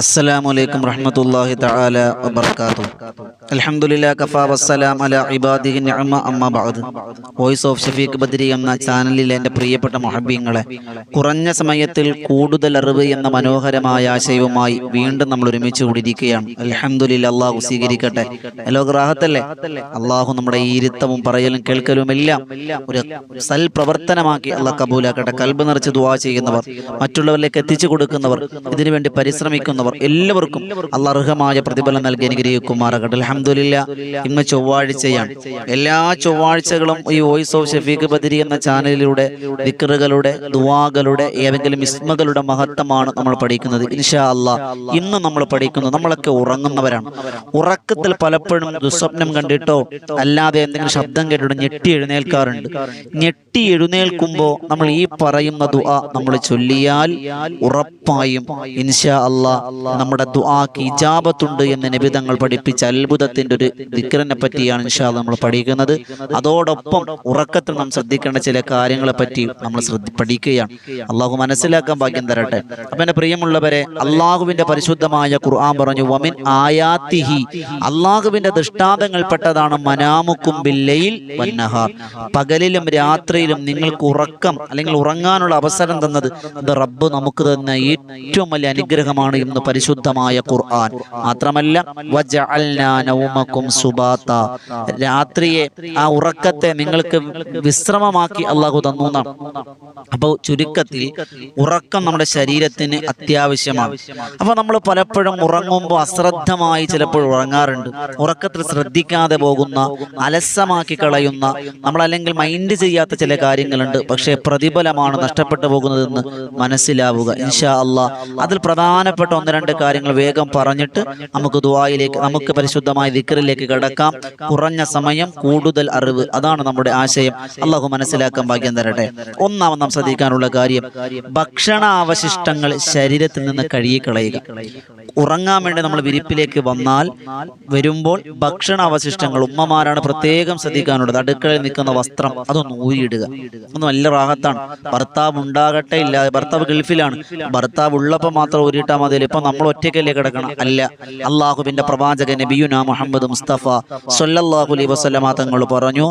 السلام عليكم ورحمة الله تعالى وبركاته الحمد لله كفى والسلام على عباده النعمة أما بعد voice of Shafeeq Badri എന്ന ചാനലിലെ എൻ്റെ പ്രിയപ്പെട്ട മൊഹബീങ്ങളെ കുറഞ്ഞ സമയത്തിൽ കൂടുതൽ അറിവ് എന്ന മനോഹരമായ ആശയവുമായി വീണ്ടും നമ്മൾ ഒരുമിച്ച് കൂടിയിരിക്കുകയാണ് അലഹമുല്ല അള്ളാഹു സ്വീകരിക്കട്ടെ ഹലോ ഗ്രാഹത്തല്ലേ അള്ളാഹു നമ്മുടെ ഈ ഇരുത്തവും പറയലും കേൾക്കലും എല്ലാം ഒരു സൽ പ്രവർത്തനമാക്കി അള്ളാഹ് കബൂലാക്കട്ടെ കൽബ് നിറച്ച് ദുവാ ചെയ്യുന്നവർ മറ്റുള്ളവരിലേക്ക് എത്തിച്ചു കൊടുക്കുന്നവർ ഇതിനുവേണ്ടി പരിശ്രമിക്കുന്നവർ എല്ലാവർക്കും അള്ളർഹമായ അർഹമായ പ്രതിഫലം നൽകി അനുഗ്രഹിക്കുമാറാകട്ടെ. അലഹമുല്ല ഇന്ന് ചൊവ്വാഴ്ചയാണ്. എല്ലാ ചൊവ്വാഴ്ചകളും ഈ വോയിസ് ഓഫ് ഷഫീഖ് ബദരി എന്ന ചാനലിലൂടെ ദിക്കറുകളുടെ ദുവാകളുടെ ഏതെങ്കിലും ഇസ്മകളുടെ മഹത്വമാണ് നമ്മൾ പഠിക്കുന്നത്. ഇൻഷാ അല്ല ഇന്ന് നമ്മൾ പഠിക്കുന്നത് നമ്മളൊക്കെ ഉറങ്ങുന്നവരാണ്. ഉറക്കത്തിൽ പലപ്പോഴും ദുസ്വപ്നം കണ്ടിട്ടോ അല്ലാതെ എന്തെങ്കിലും ശബ്ദം കേട്ടിട്ടോ ഞെട്ടി എഴുന്നേൽക്കാറുണ്ട്. ഞെട്ടി എഴുന്നേൽക്കുമ്പോൾ നമ്മൾ ഈ പറയുന്ന ദുആ നമ്മൾ ചൊല്ലിയാൽ ഉറപ്പായും ഇൻഷാ അല്ലാ നമ്മുടെ ഇജാബത്തുണ്ട് എന്ന് നിബിതങ്ങൾ പഠിപ്പിച്ച അത്ഭുതത്തിന്റെ ഒരു ദിക്കറിനെ പറ്റിയാണ് ഇൻഷാ അല്ലാ നമ്മൾ പഠിക്കുന്നത്. അതോടൊപ്പം ഉറക്കത്തിൽ നാം ശ്രദ്ധിക്കേണ്ട ചില കാര്യങ്ങളെ പറ്റി നമ്മൾ പഠിക്കുകയാണ്. അള്ളാഹു മനസ്സിലാക്കാൻ ഭാഗ്യം തരട്ടെ. അപ്പൊ എന്റെ പ്രിയമുള്ളവരെ അള്ളാഹുവിന്റെ പരിശുദ്ധമായ ഖുർആൻ പറഞ്ഞു വമിൻ ആയാത്തിഹി. അള്ളാഹുവിന്റെ ദൃഷ്ടാന്തങ്ങൾപ്പെട്ടതാണ് മനാമുക്കും ബില്ലയിൽ വന്നഹാർ. പകലിലും രാത്രിയിലും നിങ്ങൾക്ക് ഉറക്കം അല്ലെങ്കിൽ ഉറങ്ങാനുള്ള അവസരം തന്നത് റബ്ബ് നമുക്ക് തന്ന ഏറ്റവും വലിയ അനുഗ്രഹമാണ് എന്ന് പരിശുദ്ധമായ ഖുർആൻ. മാത്രമല്ല സുബാത്ത. രാത്രിയെ ആ ഉറക്കത്തെ നിങ്ങൾക്ക് വിശ്രമമാക്കി അള്ളാഹു തന്നു എന്നാണ്. അപ്പോൾ ചുരുക്കത്തിൽ ഉറക്കം നമ്മുടെ ശരീരത്തിന് അത്യാവശ്യമാണ്. അപ്പോൾ നമ്മൾ പലപ്പോഴും ഉറങ്ങുമ്പോൾ അശ്രദ്ധമായി ചിലപ്പോൾ ഉറങ്ങാറുണ്ട്. ഉറക്കത്തിൽ ശ്രദ്ധിക്കാതെ പോകുന്ന അലസമാക്കി കളയുന്ന നമ്മളല്ലെങ്കിൽ മൈൻഡ് ചെയ്യാത്ത ചില കാര്യങ്ങളുണ്ട്. പക്ഷേ പ്രതിഫലമാണ് നഷ്ടപ്പെട്ടു പോകുന്നതെന്ന് മനസ്സിലാവുക. ഇൻഷാ അള്ളാഹ് അതിൽ പ്രധാനപ്പെട്ട ഒന്ന് രണ്ട് കാര്യങ്ങൾ വേഗം പറഞ്ഞിട്ട് നമുക്ക് ദുആയിലേക്ക് നമുക്ക് പരിശുദ്ധമായ ദിക്കറിലേക്ക് കിടക്കാം. കുറഞ്ഞ സമയം കൂടുതൽ അറിവ്. അതാണ് നമ്മുടെ ആശയം. അള്ളാഹു മനസ്സിലാക്കാൻ ഭാഗ്യം തരട്ടെ. ഒന്നാമത് നാം ശ്രദ്ധിക്കാനുള്ള കാര്യം ഭക്ഷണാവശിഷ്ടങ്ങൾ ശരീരത്തിൽ നിന്ന് കഴുകിക്കളയുക. ഉറങ്ങാൻ വേണ്ടി നമ്മൾ വിരിപ്പിലേക്ക് വന്നാൽ വരുമ്പോൾ ഭക്ഷണാവശിഷ്ടങ്ങൾ ഉമ്മമാരാണ് പ്രത്യേകം ശ്രദ്ധിക്കാനുള്ളത്. അടുക്കളയിൽ നിൽക്കുന്ന വസ്ത്രം അതൊന്ന് ഊരിയിടുക. ഒന്ന് നല്ല റാഹത്താണ്. ഭർത്താവ് ഉണ്ടാകട്ടെ ഇല്ല ഭർത്താവ് ഗൾഫിലാണ്. ഭർത്താവ് ഉള്ളപ്പോൾ മാത്രം ഊരിയിട്ടാൽ മതി ഇപ്പൊ നമ്മൾ ഒറ്റയ്ക്കല്ലേ കിടക്കണം? അല്ല. അള്ളാഹുവിന്റെ പ്രവാചകൻ നബിയുന മുഹമ്മദ് മുസ്തഫ സൊല്ലാഹു അലൈഹി വസല്ലമ തങ്ങൾ പറഞ്ഞു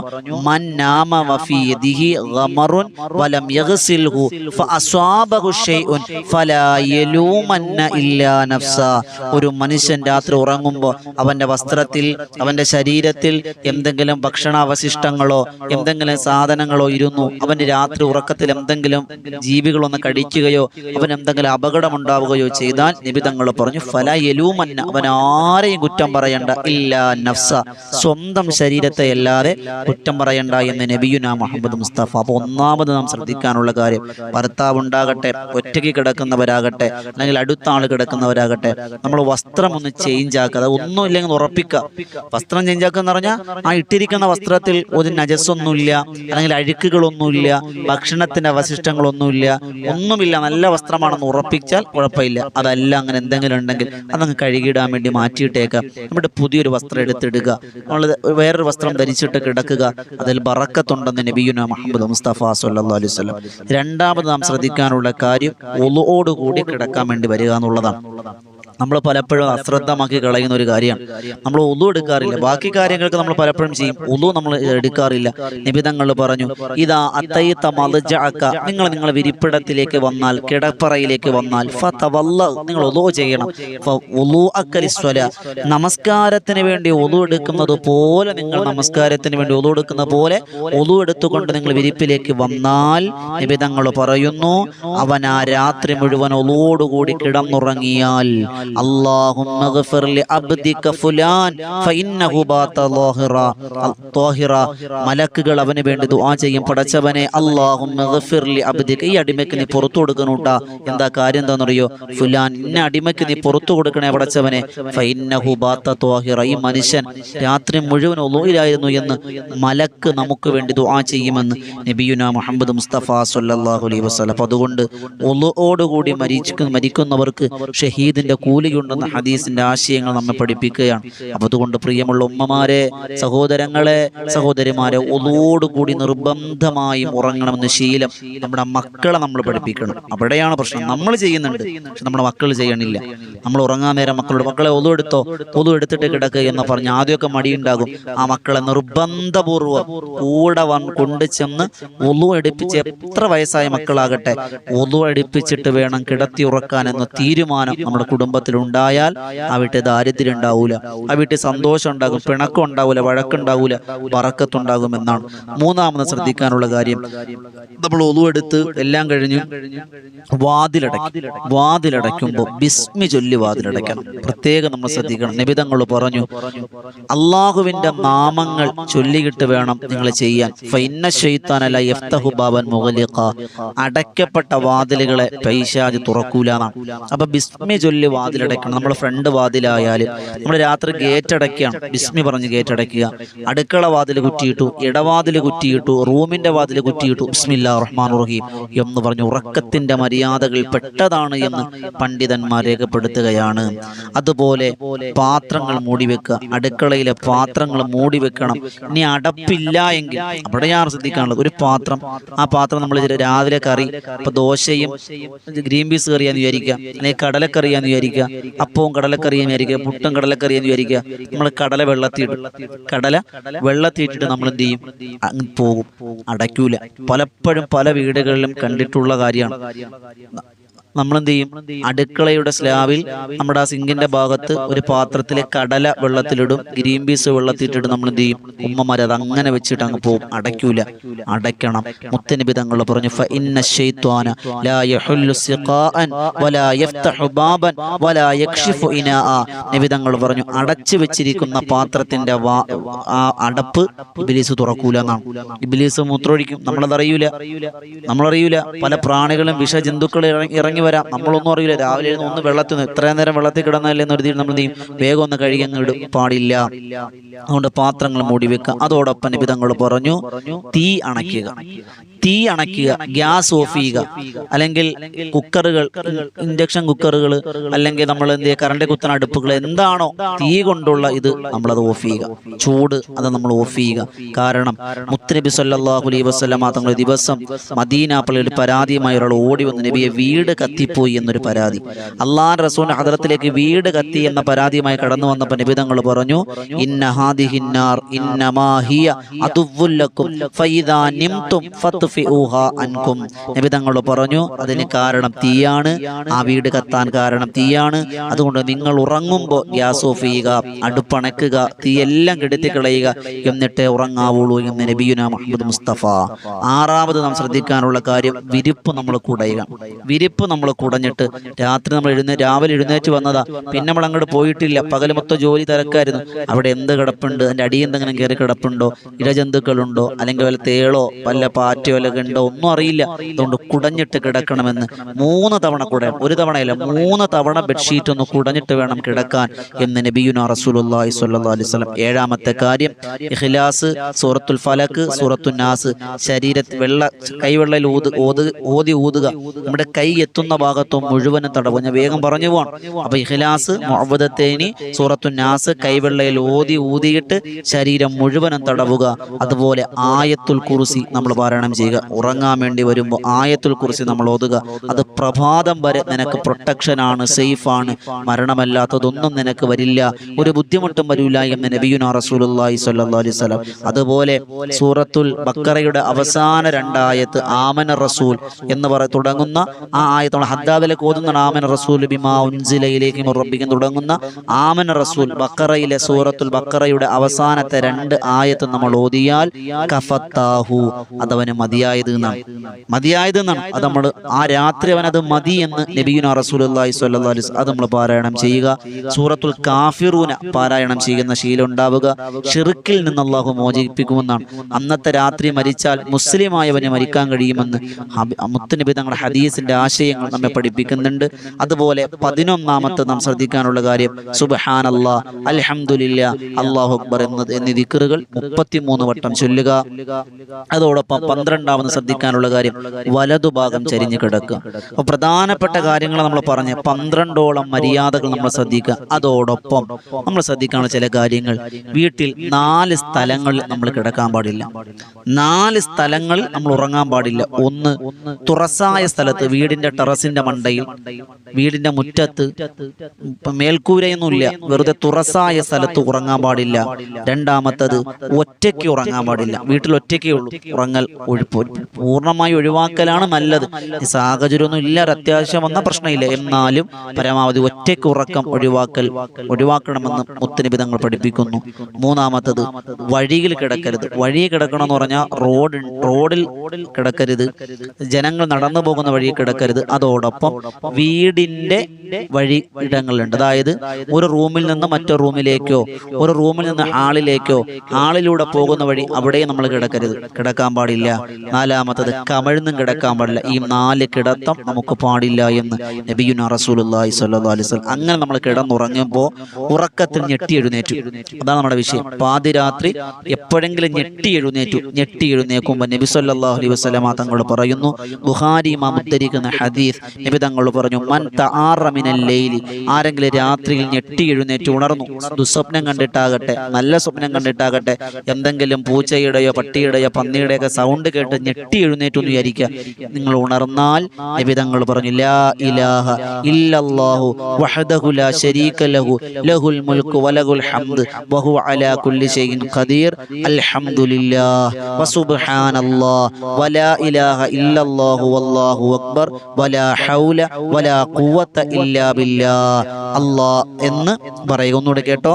ഒരു മനുഷ്യൻ രാത്രി ഉറങ്ങുമ്പോൾ അവന്റെ വസ്ത്രത്തിൽ അവന്റെ ശരീരത്തിൽ എന്തെങ്കിലും ഭക്ഷണാവശിഷ്ടങ്ങളോ എന്തെങ്കിലും സാധനങ്ങളോ ഇരുന്നു അവന്റെ രാത്രി ഉറക്കത്തിൽ എന്തെങ്കിലും ജീവികളൊന്ന് കടിക്കുകയോ അവൻ എന്തെങ്കിലും അപകടം ഉണ്ടാവുകയോ ചെയ്താൽ നിബിതങ്ങൾ പറഞ്ഞു ഫല യലൂമന്ന അവൻ ആരെയും കുറ്റം പറയണ്ട ഇല്ല നഫ്സ. സ്വന്തം ശരീരത്തെ അല്ലാതെ കുറ്റം പറയണ്ട എന്ന് നബിയുന മുഹമ്മദ് മുസ്തഫ. അപ്പൊ ഒന്നാമത് നാം ശ്രദ്ധിക്കാനുള്ള കാര്യം ഭർത്താവ് ഉണ്ടാകട്ടെ ഒറ്റയ്ക്ക് കിടക്കുന്നവരാകട്ടെ അല്ലെങ്കിൽ അടുത്ത ആൾ കിടക്കുന്നവരാകട്ടെ നമ്മൾ വസ്ത്രം ഒന്ന് ചേഞ്ച് ആക്കുക. അത് ഒന്നും ഇല്ലെങ്കിൽ ഉറപ്പിക്കുക. വസ്ത്രം ചേഞ്ച് ആക്കുക എന്ന് പറഞ്ഞാൽ ആ ഇട്ടിരിക്കുന്ന വസ്ത്രത്തിൽ ഒരു നജസ്സൊന്നുമില്ല അല്ലെങ്കിൽ അഴുക്കുകളൊന്നുമില്ല ഭക്ഷണത്തിന്റെ അവശിഷ്ടങ്ങളൊന്നുമില്ല ഒന്നുമില്ല. നല്ല വസ്ത്രമാണെന്ന് ഉറപ്പിച്ചാൽ കുഴപ്പമില്ല. അതല്ല അങ്ങനെ എന്തെങ്കിലും ഉണ്ടെങ്കിൽ അതങ്ങ് കഴുകിയിടാൻ വേണ്ടി മാറ്റിയിട്ടേക്കാം. നമ്മുടെ പുതിയൊരു വസ്ത്രം എടുത്തിടുക. നമ്മൾ വേറൊരു വസ്ത്രം ധരിച്ചിട്ട് കിടക്കുക. അതിൽ ബറക്കത്തുണ്ടെന്ന് നബിയുന മുഹമ്മദ് മുസ്തഫ സല്ലാ അലൈഹി സ്വലം രണ്ടാമത് നാം ശ്രദ്ധിക്കാനുള്ള കാര്യം ഒളുവോടുകൂടി കിടക്കാൻ വേണ്ടി വരിക എന്നുള്ളതാണ്. നമ്മൾ പലപ്പോഴും അശ്രദ്ധമാക്കി കളയുന്ന ഒരു കാര്യമാണ്. നമ്മൾ ഒതു എടുക്കാറില്ല. ബാക്കി കാര്യങ്ങൾക്ക് നമ്മൾ പലപ്പോഴും ചെയ്യും. ഒതു നമ്മൾ എടുക്കാറില്ല. നിബിതങ്ങൾ പറഞ്ഞു ഇതാ അത്തയ്യത്ത മലജാക്ക നിങ്ങൾ നിങ്ങളെ വിരിപ്പിടത്തിലേക്ക് വന്നാൽ കിടപ്പറയിലേക്ക് വന്നാൽ ഫതവല്ല നിങ്ങൾ ഒതു ചെയ്യണം. അക്കലിസ്വല നമസ്കാരത്തിന് വേണ്ടി ഒതു എടുക്കുന്നത് പോലെ നിങ്ങൾ നമസ്കാരത്തിന് വേണ്ടി ഒതു എടുക്കുന്ന പോലെ ഒതു എടുത്തുകൊണ്ട് നിങ്ങൾ വിരിപ്പിലേക്ക് വന്നാൽ നിബിതങ്ങൾ പറയുന്നു അവൻ ആ രാത്രി മുഴുവൻ ഒതുവോടുകൂടി കിടന്നുറങ്ങിയാൽ അള്ളാഹുമ്മ അബ്ദിക ഫുലാൻ ഫഇന്നഹു ബാത ളാഹിറ ത്വാഹിറ മലക്കുകൾ അവന് വേണ്ടി ദുആ ചെയ്യും. പടച്ചവനെ അള്ളാഹുമ്മ അബ്ദിക ഈ അടിമയ്ക്ക് നീ പുറത്തു കൊടുക്കണൂട്ട എന്താ കാര്യം എന്താണെന്നറിയോ ഫുലാൻ ഇന്ന അടിമയ്ക്ക് നീ പുറത്തു കൊടുക്കണേ പടച്ചവനെ. ഫഇന്നഹു ബാത ത്വാഹിറ ഈ മനുഷ്യൻ രാത്രി മുഴുവൻ ഒലോയിലായിരുന്നു എന്ന് മലക്ക് നമുക്ക് വേണ്ടി ദുആ ചെയ്യുമെന്ന് നബിയുന മുഹമ്മദ് മുസ്തഫ സല്ലല്ലാഹു അലൈഹി വസല്ലം. അതുകൊണ്ട് ഒലോയോടുകൂടി മരിച്ചു മരിക്കുന്നവർക്ക് ഷഹീദിന്റെ കൂലി കൂലിയുണ്ടെന്ന ഹദീസിന്റെ ആശയങ്ങൾ നമ്മെ പഠിപ്പിക്കുകയാണ്. അപ്പൊ അതുകൊണ്ട് പ്രിയമുള്ള ഉമ്മമാരെ സഹോദരങ്ങളെ സഹോദരിമാരെ ഒതോടുകൂടി നിർബന്ധമായും ഉറങ്ങണമെന്ന് ശീലം നമ്മുടെ മക്കളെ നമ്മൾ പഠിപ്പിക്കണം. അവിടെയാണ് പ്രശ്നം. നമ്മൾ ചെയ്യുന്നുണ്ട് പക്ഷെ നമ്മുടെ മക്കൾ ചെയ്യണില്ല. നമ്മൾ ഉറങ്ങാൻ നേരം മക്കളോട് മക്കളെ ഒതു എടുത്തോ? ഒതു എടുത്തിട്ട് കിടക്കുക എന്ന് പറഞ്ഞ് ആദ്യമൊക്കെ മടിയുണ്ടാകും. ആ മക്കളെ നിർബന്ധപൂർവം കൂടെ വൺ കൊണ്ടു ചെന്ന് ഒതു എടുപ്പിച്ച് എത്ര വയസ്സായ മക്കളാകട്ടെ ഒതു എടുപ്പിച്ചിട്ട് വേണം കിടത്തി ഉറക്കാൻ എന്ന തീരുമാനം നമ്മുടെ കുടുംബത്തിൽ ഉണ്ടായാൽ ആ വീട്ടിൽ ദാരിദ്ര്യം ഉണ്ടാവൂല ആ വീട്ടിൽ സന്തോഷം ഉണ്ടാകും പിണക്കം ഉണ്ടാവൂല വഴക്കുണ്ടാവൂല വറക്കത്തുണ്ടാകും എന്നാണ് മൂന്നാമത് ശ്രദ്ധിക്കാനുള്ള കാര്യം. നമ്മൾ ഒതുവെടുത്ത് എല്ലാം കഴിഞ്ഞു വാതിലടക്കി വാതിലടയ്ക്കുമ്പോൾ ബിസ്മി ചൊല്ലി വാതിലടയ്ക്കണം. പ്രത്യേകം നമ്മൾ ശ്രദ്ധിക്കണം. നിബിതങ്ങൾ പറഞ്ഞു അള്ളാഹുവിന്റെ നാമങ്ങൾ ചൊല്ലിയിട്ട് വേണം നിങ്ങൾ ചെയ്യാൻ. ബാബൻ അടയ്ക്കപ്പെട്ട വാതിലുകളെ പൈശാജ് തുറക്കൂല എന്നാണ്. അപ്പൊ ബിസ്മി ചൊല്ലി വാതിലടയ്ക്കണം നമ്മുടെ ഫ്രണ്ട് വാതിലായാലും നമ്മൾ രാത്രി ഗേറ്റ് അടയ്ക്കുകയാണ് ബിസ്മി പറഞ്ഞ് ഗേറ്റ് അടയ്ക്കുക അടുക്കള വാതിൽ കുറ്റിയിട്ടു ഇടവാതിൽ കുറ്റിയിട്ടു റൂമിന്റെ വാതിൽ കുറ്റിയിട്ടു ബിസ്മില്ല റഹ്മാൻ റഹീം എന്ന് പറഞ്ഞു ഉറക്കത്തിന്റെ മര്യാദകൾ പെട്ടതാണ് എന്ന് പണ്ഡിതന്മാർ രേഖപ്പെടുത്തുകയാണ്. അതുപോലെ പാത്രങ്ങൾ മൂടി വെക്കുക. അടുക്കളയിലെ പാത്രങ്ങൾ മൂടി വെക്കണം. ഇനി അടപ്പില്ല എങ്കിൽ അവിടെയാണ് ശ്രദ്ധിക്കാനുള്ളത്. ഒരു പാത്രം. ആ പാത്രം നമ്മൾ രാവിലെ കറി ഇപ്പൊ ദോശയും ഗ്രീൻ പീസ് കറിയാന്ന് വിചാരിക്കുക. അല്ലെങ്കിൽ കടലക്കറിയാന്ന് വിചാരിക്കുക. അപ്പവും കടലക്കറിയും വിചാരിക്കുക. പുട്ടും കടലക്കറിയും വിചാരിക്കുക. നമ്മൾ കടല വെള്ളത്തിയിട്ട്. കടല വെള്ളത്തിയിട്ടിട്ട് നമ്മൾ എന്ത് ചെയ്യും? പോകും. അടയ്ക്കൂല. പലപ്പോഴും പല വീടുകളിലും കണ്ടിട്ടുള്ള കാര്യമാണ്. നമ്മൾ എന്ത് ചെയ്യും അടുക്കളയുടെ സ്ലാബിൽ നമ്മുടെ ആ സിങ്കിന്റെ ഭാഗത്ത് ഒരു പാത്രത്തിലെ കടല വെള്ളത്തിലിടും ഗ്രീൻ പീസ് വെള്ളത്തിട്ടിട്ട് നമ്മൾ എന്ത് ചെയ്യും ഉമ്മമാർ അത് അങ്ങനെ വെച്ചിട്ട് അങ്ങ് പോകും. അടയ്ക്കൂല. അടയ്ക്കണം. മുത്തനബി തങ്ങൾ പറഞ്ഞു. നബി തങ്ങൾ പറഞ്ഞു അടച്ചു വെച്ചിരിക്കുന്ന പാത്രത്തിന്റെ ആ അടപ്പ് ഇബിലീസ് തുറക്കൂല എന്നാണ് ഇബിലീസ് മൂത്രമൊഴിക്കും. നമ്മളത് അറിയൂല നമ്മളറിയൂല. പല പ്രാണികളും വിഷജന്തുക്കൾ ഇറങ്ങി ഇറങ്ങി വരാം. നമ്മളൊന്നും അറിയില്ല. രാവിലെ ഇരുന്ന് ഒന്ന് വെള്ളത്തിൽ നിന്ന് ഇത്രയും നേരം വെള്ളത്തിൽ കിടന്നല്ലേ എന്ന് എഴുതിയിട്ട് നമ്മൾ നീ വേഗം ഒന്ന് കഴുകി ഇടും. പാടില്ല. അതുകൊണ്ട് പാത്രങ്ങൾ മൂടി വെക്കുക. അതോടൊപ്പം നിബിതങ്ങൾ പറഞ്ഞു തീ അണയ്ക്കുക. തീ അണയ്ക്കുക. ഗ്യാസ് ഓഫ് ചെയ്യുക. അല്ലെങ്കിൽ കുക്കറുകൾ ഇൻഡക്ഷൻ കുക്കറുകൾ അല്ലെങ്കിൽ നമ്മൾ എന്ത് ചെയ്യുക? കറണ്ട് കുത്തണ അടുപ്പുകൾ. എന്താണോ തീ കൊണ്ടുള്ള ഇത് നമ്മളത് ഓഫ് ചെയ്യുക. ചൂട് അത് നമ്മൾ ഓഫ് ചെയ്യുക. കാരണം മുത്തനബി സല്ലല്ലാഹു അലൈഹി വസല്ലമ തങ്ങൾ ദിവസം മദീന പരാതിയുമായി ഒരാൾ ഓടി വന്ന് നബിയെ വീട് കത്തിപ്പോയി എന്നൊരു പരാതി. അള്ളാൻ റസൂൽ ഹദറത്തിലേക്ക് വീട് കത്തി എന്ന പരാതിയുമായി കടന്നു വന്നപ്പോൾ നിബിതങ്ങൾ പറഞ്ഞു ഇന്ന ഹാദിഹിന്നാർ ഫൈദാ നിംതും അൻകും. നബിതങ്ങൾ പറഞ്ഞു അതിന് കാരണം തീയാണ് ആ വീട് കത്താൻ കാരണം തീയാണ് അതുകൊണ്ട് നിങ്ങൾ ഉറങ്ങുമ്പോൾ ഗ്യാസ് ഓഫ് ചെയ്യുക അടുപ്പണക്കുക തീയെല്ലാം കെടുത്തി കളയുക എന്നിട്ട് ഉറങ്ങാവുള്ളൂ എന്ന് നബിയുന മുഹമ്മദ് മുസ്തഫ. ആറാമത് നാം ശ്രദ്ധിക്കാനുള്ള കാര്യം വിരിപ്പ് നമ്മൾ കുടയുക. വിരിപ്പ് നമ്മൾ കുടഞ്ഞിട്ട് രാത്രി നമ്മൾ എഴുന്നേ രാവിലെ എഴുന്നേറ്റ് വന്നതാ. പിന്നെ നമ്മൾ അങ്ങോട്ട് പോയിട്ടില്ല. പകൽ മൊത്തം ജോലി തിരക്കായിരുന്നു. അവിടെ എന്ത് കിടപ്പുണ്ട്? അതിന്റെ അടി എന്തെങ്കിലും കയറി കിടപ്പുണ്ടോ? ഇഴജന്തുക്കളുണ്ടോ അല്ലെങ്കിൽ വല്ല തേളോ വല്ല പാറ്റയോ വല്ല ഉണ്ടോ ഒന്നും അറിയില്ല. അതുകൊണ്ട് കുടഞ്ഞിട്ട് കിടക്കണമെന്ന് മൂന്ന് തവണ കുടയാം. ഒരു തവണയല്ല മൂന്ന് തവണ ബെഡ്ഷീറ്റ് ഒന്ന് കുടഞ്ഞിട്ട് വേണം കിടക്കാൻ എന്ന് നബിയുന റസൂലുള്ളാഹി സ്വല്ലല്ലാഹി അലൈഹി വസല്ലം. ഏഴാമത്തെ കാര്യം ഇഖ്ലാസ് സൂറത്തുൽ ഫലക്ക് സൂറത്തുൽ നാസ്. ശരീരത്തിൽ വെള്ള കൈവെള്ളയിൽ ഊത് ഓത് ഓതി ഊതുക. നമ്മുടെ കൈ എത്തുന്ന ഭാഗത്തും മുഴുവനും തടവും ഞാൻ വേഗം പറഞ്ഞു പോവാണ്. അപ്പൊ ഇഖ്ലാസ് മുഅവ്വദത്തേനി സൂറത്തു നാസ് കൈവെള്ളയിൽ ഓതി ഊതിയിട്ട് ശരീരം മുഴുവനും തടവുക. അതുപോലെ ആയത്തുൽ കുറിസി നമ്മൾ പാരായണം ചെയ്യുക. ഉറങ്ങാൻ വേണ്ടി വരുമ്പോൾ ആയത്തുൽ കുറിസി നമ്മൾ ഓതുക. അത് പ്രഭാതം വരെ നിനക്ക് പ്രൊട്ടക്ഷനാണ് സേഫ് ആണ്. മരണമല്ലാത്തതൊന്നും നിനക്ക് വരില്ല. ഒരു ബുദ്ധിമുട്ടും വരില്ല എന്ന് നബിയുന റസൂലുള്ളാഹി സ്വല്ലല്ലാഹു അലൈഹി വസല്ലം. അതുപോലെ സൂറത്തുൽ ബക്കറയുടെ അവസാന രണ്ടായത്ത് ആമന റസൂൽ എന്ന് പറ തുടങ്ങുന്ന ആ ആയത്തോളം ഹദ്ദാദിലേക്ക് ഓതുന്ന ആമന റസൂൽ ബിമാ ഉൻസിലയിലേക്ക് റബ്ബിക്കും തുടങ്ങുന്ന ആമന റസൂൽ ബക്കറയിലെ സൂറത്തുൽ ബക്കറയുടെ അവസാനത്തെ രണ്ട് ആയത്ത് നമ്മൾ ഓതിയാൽ കഫത്താഹു അതവന് മതിയായത് എന്നാണ്. മതിയായത് എന്നാണ്. അത് നമ്മൾ ആ രാത്രി അവനത് മതി എന്ന് നബിയുന സ്വല്ലല്ലാഹു അലൈഹി വസല്ലം അത് നമ്മൾ പാരായണം ചെയ്യുക. സൂറത്തുൽ കാഫിറൂന പാരായണം ചെയ്യുന്ന ശീലം ഉണ്ടാവുക. ഷിറുക്കിൽ നിന്ന് അള്ളാഹു മോചിപ്പിക്കുമെന്നാണ്. അന്നത്തെ രാത്രി മരിച്ചാൽ മുസ്ലിമായവന് മരിക്കാൻ കഴിയുമെന്ന് മുത്തുനബി തങ്ങളുടെ ഹദീസിന്റെ ആശയങ്ങൾ നമ്മെ പഠിപ്പിക്കുന്നുണ്ട്. അതുപോലെ പതിനൊന്നാമത്തെ നാം ശ്രദ്ധിക്കാനുള്ള കാര്യം സുബഹാൻ അല്ലാ അലഹമില്ല അള്ളാഹു അക്ബർ എന്നത് എന്നീ ദിക്കറുകൾ മുപ്പത്തിമൂന്ന് വട്ടം ചൊല്ലുക. അതോടൊപ്പം പന്ത്രണ്ടാം പന്ത്രണ്ടാമത് ശ്രദ്ധിക്കാനുള്ള കാര്യം വലതുഭാഗം ചരിഞ്ഞു കിടക്കുക. അപ്പോൾ പ്രധാനപ്പെട്ട കാര്യങ്ങൾ നമ്മൾ പറഞ്ഞ് പന്ത്രണ്ടോളം മര്യാദകൾ നമ്മൾ ശ്രദ്ധിക്കുക. അതോടൊപ്പം നമ്മൾ ശ്രദ്ധിക്കാനുള്ള ചില കാര്യങ്ങൾ വീട്ടിൽ നാല് സ്ഥലങ്ങളിൽ നമ്മൾ കിടക്കാൻ പാടില്ല. നാല് സ്ഥലങ്ങളിൽ നമ്മൾ ഉറങ്ങാൻ പാടില്ല. ഒന്ന് തുറസായ സ്ഥലത്ത് വീടിന്റെ ടെറസിന്റെ മണ്ടയിൽ വീടിന്റെ മുറ്റത്ത് മേൽക്കൂരയൊന്നുമില്ല. വെറുതെ തുറസായ സ്ഥലത്ത് ഉറങ്ങാൻ പാടില്ല. രണ്ടാമത്തത് ഒറ്റയ്ക്ക് ഉറങ്ങാൻ പാടില്ല. വീട്ടിൽ ഒറ്റയ്ക്കേ ഉള്ളൂ. ഉറങ്ങൽ ഒഴിപ്പ്. പൂർണമായി ഒഴിവാക്കലാണ് നല്ലത്. സാഹചര്യമൊന്നും ഇല്ല ഒരു അത്യാവശ്യം വന്ന പ്രശ്നമില്ല. എന്നാലും പരമാവധി ഒറ്റയ്ക്ക് ഉറക്കം ഒഴിവാക്കൽ ഒഴിവാക്കണമെന്ന് മുത്തനിബിതങ്ങൾ പഠിപ്പിക്കുന്നു. മൂന്നാമത്തത് വഴിയിൽ കിടക്കരുത്. വഴി കിടക്കണമെന്ന് പറഞ്ഞാൽ റോഡ് റോഡിൽ കിടക്കരുത്. ജനങ്ങൾ നടന്നു പോകുന്ന വഴി കിടക്കരുത്. അതോടൊപ്പം വീടിന്റെ വഴി ഇടങ്ങളുണ്ട്. അതായത് ഒരു റൂമിൽ നിന്ന് മറ്റൊരു റൂമിലേക്കോ ഒരു റൂമിൽ നിന്ന് ആളിലേക്കോ ആളിലൂടെ പോകുന്ന വഴി അവിടെയും നമ്മൾ കിടക്കരുത്. കിടക്കാൻ പാടില്ല. നാലാമത്തത് കമഴ്ന്നും കിടക്കാൻ പാടില്ല. ഈ നാല് കിടത്തം നമുക്ക് പാടില്ല എന്ന് നബിയുന സ്വല്ലല്ലാഹു അലൈഹി വസല്ലം അങ്ങനെ നമ്മൾ കിടന്നുറങ്ങുമ്പോൾ ഉറക്കത്തിൽ ഞെട്ടി എഴുന്നേറ്റു. അതാണ് നമ്മുടെ വിഷയം. പാതിരാത്രി എപ്പോഴെങ്കിലും ഞെട്ടി എഴുന്നേറ്റു. ഞെട്ടി എഴുന്നേക്കുമ്പോൾ നബി സല്ലാഹു അലൈഹി തങ്ങൾ പറയുന്നു ബുഹാരി ഇമാം ഉദ്ധരിക്കുന്ന ഹദീസ് നബി തങ്ങൾ പറഞ്ഞു മൻ തആറ മിനൽ ലൈലി ആരെങ്കിലും രാത്രിയിൽ ഞെട്ടി എഴുന്നേറ്റ് ഉണർന്നു. ദുസ്വപ്നം കണ്ടിട്ടാകട്ടെ നല്ല സ്വപ്നം കണ്ടിട്ടാകട്ടെ എന്തെങ്കിലും പൂച്ചയുടെയോ പട്ടിയുടെയോ പന്നിയുടെയൊക്കെ സൗണ്ട് കേട്ട് ഞെട്ടി എഴുന്നേറ്റ് എന്ന് വിചാരിക്കുക. നിങ്ങൾ ഉണർന്നാൽ നബി തങ്ങൾ പറഞ്ഞു ലാ ഇലാഹ ഇല്ലല്ലാഹു വഹദഹു ലാ ശരീക ലഹു ലഹുൽ മുൽക്കു വലഹുൽ ഹംദ് വഹു അലാ കുല്ലി ഷൈഇൻ ഖദീർ അൽഹംദുലില്ലാഹ് വസുബ്ഹാനല്ലാഹ് വലാ ഇലാഹ ഇല്ലല്ലാഹു വല്ലാഹു അക്ബർ വലാ ഹൗല വലാ ഖുവത ഇല്ലാ ബില്ലാഹ് അല്ലാഹ് എന്ന് പറയുക കേട്ടോ.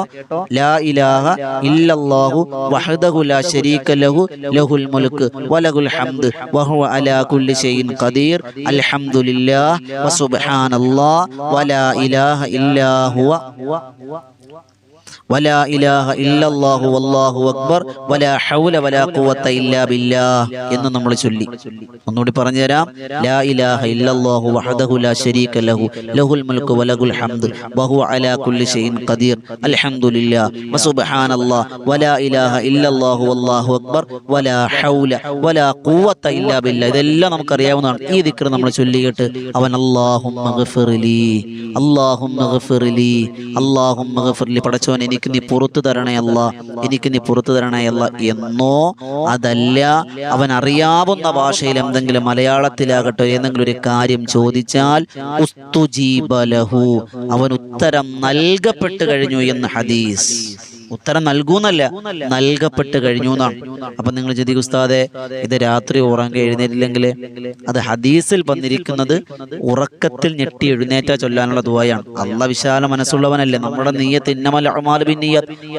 ലാ ഇലാഹ ഇല്ലല്ലാഹു വഹദഹു ലാ ശരീക ലഹു ലഹുൽ മുൽക്ക് വലഹുൽ ഹംദ് വഹുവ അലാ കുല്ലി ഷൈഇൻ ഖദീർ അൽഹംദുലില്ലാഹ് വസുബ്ഹാനല്ലാഹ് വലാ ഇലാഹ ഇല്ലാ ഹുവ. വലാ ഇലാഹ ഇല്ലല്ലാഹു വല്ലാഹു അക്ബർ വലാ ഹൗല വലാ ഖുവത ഇല്ലാ ബില്ലാഹ് എന്ന് നമ്മൾ ചൊല്ലി. ഒന്നുകൂടി പറഞ്ഞു തരാം ലാ ഇലാഹ ഇല്ലല്ലാഹു വഹദഹു ലാ ശരീക ലഹു ലഹുൽ മുൽക്കു വലഹുൽ ഹംദ് വഹു അലാ കുല്ലി ഷൈഇൻ ഖദീർ അൽഹംദുലില്ലാഹ് വസുബ്ഹാനല്ലാഹ് വലാ ഇലാഹ ഇല്ലല്ലാഹു വല്ലാഹു അക്ബർ വലാ ഹൗല വലാ ഖുവത ഇല്ലാ ബില്ലാഹ്. ഇതെല്ലാം നമുക്കറിയാവുന്നതാണ്. ഈ ദിക്ർ നമ്മൾ ചൊല്ലിയിട്ട് അവൻ അല്ലാഹുമ്മ ഗഫിർലി അല്ലാഹുമ്മ ഗഫിർലി അല്ലാഹുമ്മ ഗഫിർലി. പടച്ചോൻ എനിക്ക് നീ പുറത്തു തരണയല്ല എനിക്ക് നീ പുറത്തു തരണയല്ല എന്നോ അതല്ല അവൻ അറിയാവുന്ന ഭാഷയിൽ എന്തെങ്കിലും മലയാളത്തിലാകട്ടെ എന്തെങ്കിലും ഒരു കാര്യം ചോദിച്ചാൽ അവൻ ഉത്തരം നൽകപ്പെട്ടു കഴിഞ്ഞു എന്ന് ഹദീസ്. ഉത്തരം നൽകൂന്നല്ല നൽകപ്പെട്ട് കഴിഞ്ഞു എന്നാണ് അപ്പൊ നിങ്ങൾ ജതി ഉസ്താദെ ഇത് രാത്രി ഉറങ്ങി എഴുന്നേറ്റില്ലെങ്കിൽ അത് ഹദീസിൽ വന്നിരിക്കുന്നത് ഉറക്കത്തിൽ ഞെട്ടി എഴുന്നേറ്റ ചൊല്ലാനുള്ള ദുവായാണ് അല്ല വിശാല മനസ്സുള്ളവനല്ലേ. നമ്മുടെ നീയത്ത് ഇന്നമൽ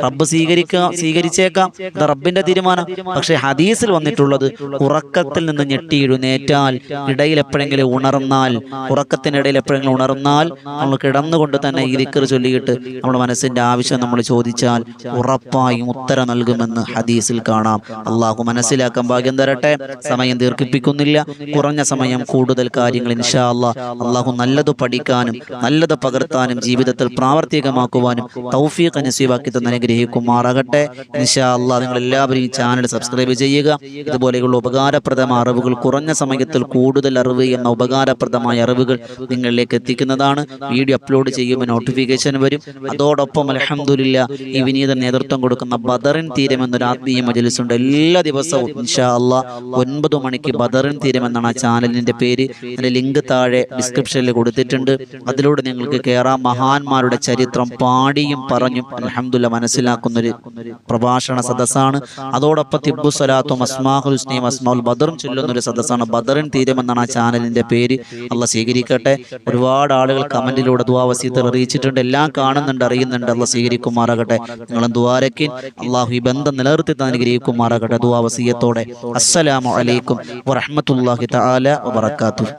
റബ്ബ് സ്വീകരിക്കുക സ്വീകരിച്ചേക്കാം. അത് റബ്ബിന്റെ തീരുമാനം. പക്ഷെ ഹദീസിൽ വന്നിട്ടുള്ളത് ഉറക്കത്തിൽ നിന്ന് ഞെട്ടി എഴുന്നേറ്റാൽ ഇടയിൽ എപ്പോഴെങ്കിലും ഉണർന്നാൽ ഉറക്കത്തിനിടയിൽ എപ്പോഴെങ്കിലും ഉണർന്നാൽ നമ്മൾ കിടന്നുകൊണ്ട് തന്നെ ഈ ദിക്കർ ചൊല്ലിയിട്ട് നമ്മുടെ മനസ്സിന്റെ ആവശ്യം നമ്മൾ ചോദിച്ചാൽ ഉറപ്പായും ഉത്തരം നൽകുമെന്ന് ഹദീസിൽ കാണാം. അള്ളാഹു മനസ്സിലാക്കാൻ ഭാഗ്യം തരട്ടെ. സമയം ദീർഘിപ്പിക്കുന്നില്ല. കുറഞ്ഞ സമയം കൂടുതൽ കാര്യങ്ങൾ ഇൻഷാ അല്ലാ അള്ളാഹു നല്ലത് പഠിക്കാനും നല്ലത് പകർത്താനും ജീവിതത്തിൽ പ്രാവർത്തികമാക്കുവാനും തൗഫീഖ് നസീബാക്കി തന്നെ അനുഗ്രഹിക്കുമാറാകട്ടെ. ഇൻഷാ അല്ലാ നിങ്ങൾ എല്ലാവരും ഈ ചാനൽ സബ്സ്ക്രൈബ് ചെയ്യുക. ഇതുപോലെയുള്ള ഉപകാരപ്രദമായ അറിവുകൾ കുറഞ്ഞ സമയത്തിൽ കൂടുതൽ അറിവ് എന്ന ഉപകാരപ്രദമായ അറിവുകൾ നിങ്ങളിലേക്ക് എത്തിക്കുന്നതാണ്. വീഡിയോ അപ്ലോഡ് ചെയ്യുമ്പോൾ നോട്ടിഫിക്കേഷൻ വരും. അതോടൊപ്പം അലഹമുല്ല ഈ നേതൃത്വം കൊടുക്കുന്ന ബദറിൻ തീരം എന്നൊരു ആത്മീയ മജലിസ് ഉണ്ട് എല്ലാ ദിവസവും ഇൻഷാ ഒൻപത് മണിക്ക് ബദറിൻ തീരം എന്നാണ് ആ ചാനലിന്റെ പേര്. അതിന്റെ ലിങ്ക് താഴെ ഡിസ്ക്രിപ്ഷനിൽ കൊടുത്തിട്ടുണ്ട്. അതിലൂടെ നിങ്ങൾക്ക് കയറാം മഹാന്മാരുടെ ചരിത്രം പാടിയും പറഞ്ഞും അലഹമുല്ല മനസ്സിലാക്കുന്ന ഒരു പ്രഭാഷണ സദസ്സാണ്. അതോടൊപ്പം തിബു സലാത്തും അസ്മാഹുൽ ഹുസ്നയും ബദറും ചൊല്ലുന്ന ഒരു സദസ്സാണ്. ബദറിൻ തീരം എന്നാണ് ആ ചാനലിന്റെ പേര്. അല്ല സ്വീകരിക്കട്ടെ. ഒരുപാട് ആളുകൾ കമന്റിലൂടെ ദുവാവസീത്ത് അറിയിച്ചിട്ടുണ്ട്. എല്ലാം കാണുന്നുണ്ട് അറിയുന്നുണ്ട്. അല്ല സ്വീകരിക്കുമാറാകട്ടെ. നിങ്ങളും ദ്വാരക്കിൻ അള്ളാഹു ഈ ബന്ധം നിലനിർത്തി അനുഗ്രഹിക്കുമാറാകട്ടെ ദുവാവസീയത്തോടെ അസ്സലാമു അലൈക്കും വറഹ്മത്തുള്ളാഹി തആല വബറകാതുഹു.